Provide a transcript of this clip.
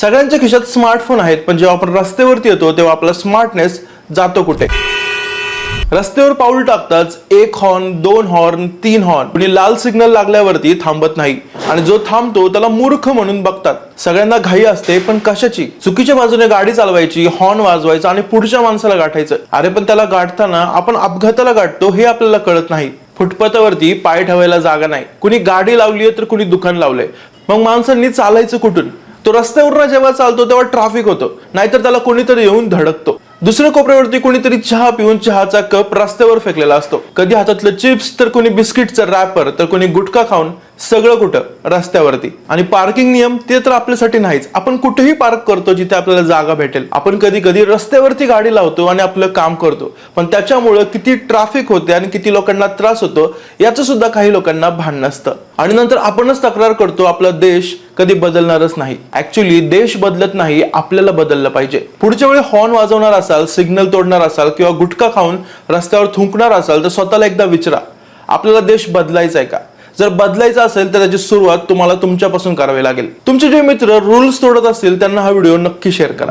सगळ्यांच्या खिशात स्मार्टफोन आहेत पण जेव्हा आपण रस्त्यावरती येतो तेव्हा आपला स्मार्टनेस जातो कुठे? रस्त्यावर पाऊल टाकताच एक हॉर्न दोन हॉर्न तीन हॉर्न कुणी लाल सिग्नल लागल्यावरती थांबत नाही. आणि जो थांबतो त्याला मूर्ख म्हणून बघतात. सगळ्यांना घाई असते पण कशाची? चुकीच्या बाजूने गाडी चालवायची हॉर्न वाजवायचा आणि पुढच्या माणसाला गाठायचं. अरे पण त्याला गाठताना आपण अपघाताला गाठतो हे आपल्याला कळत नाही. फुटपाथावरती पाय ठेवायला जागा नाही. कुणी गाडी लावली तर कुणी दुकान लावलंय. मग माणसांनी चालायचं कुठून? तो रस्त्यावर जेव्हा चालतो तेव्हा ट्रॅफिक होतो. नाहीतर त्याला कोणीतरी येऊन धडकतो. दुसऱ्या कोपऱ्यावरती कोणीतरी चहा पिऊन चहाचा कप रस्त्यावर फेकलेला असतो. कधी हातातलं चिप्स तर कोणी बिस्किटचा रॅपर तर कोणी गुटखा खाऊन सगळं कुठं? रस्त्यावरती. आणि पार्किंग नियम ते तर आपल्यासाठी नाहीच. आपण कुठेही पार्क करतो जिथे आपल्याला जागा भेटेल. आपण कधी कधी रस्त्यावरती गाडी लावतो आणि आपलं काम करतो. पण त्याच्यामुळं किती ट्रॅफिक होते आणि किती लोकांना त्रास होतो याचं सुद्धा काही लोकांना भान नसतं. आणि नंतर आपणच तक्रार करतो आपला देश कधी बदलणारच नाही. ऍक्च्युली देश बदलत नाही आपल्याला बदललं पाहिजे. पुढच्या वेळी हॉर्न वाजवणार असाल सिग्नल तोडणार असाल किंवा गुटखा खाऊन रस्त्यावर थुंकणार असाल तर स्वतःला एकदा विचारा. आपल्याला देश बदलायचा आहे का? जर बदलायचा असेल तर त्याची सुरुवात तुम्हाला तुमच्यापासून करावी लागेल. तुमचे जे मित्र रूल्स तोडत असतील त्यांना हा व्हिडिओ नक्की शेअर करा.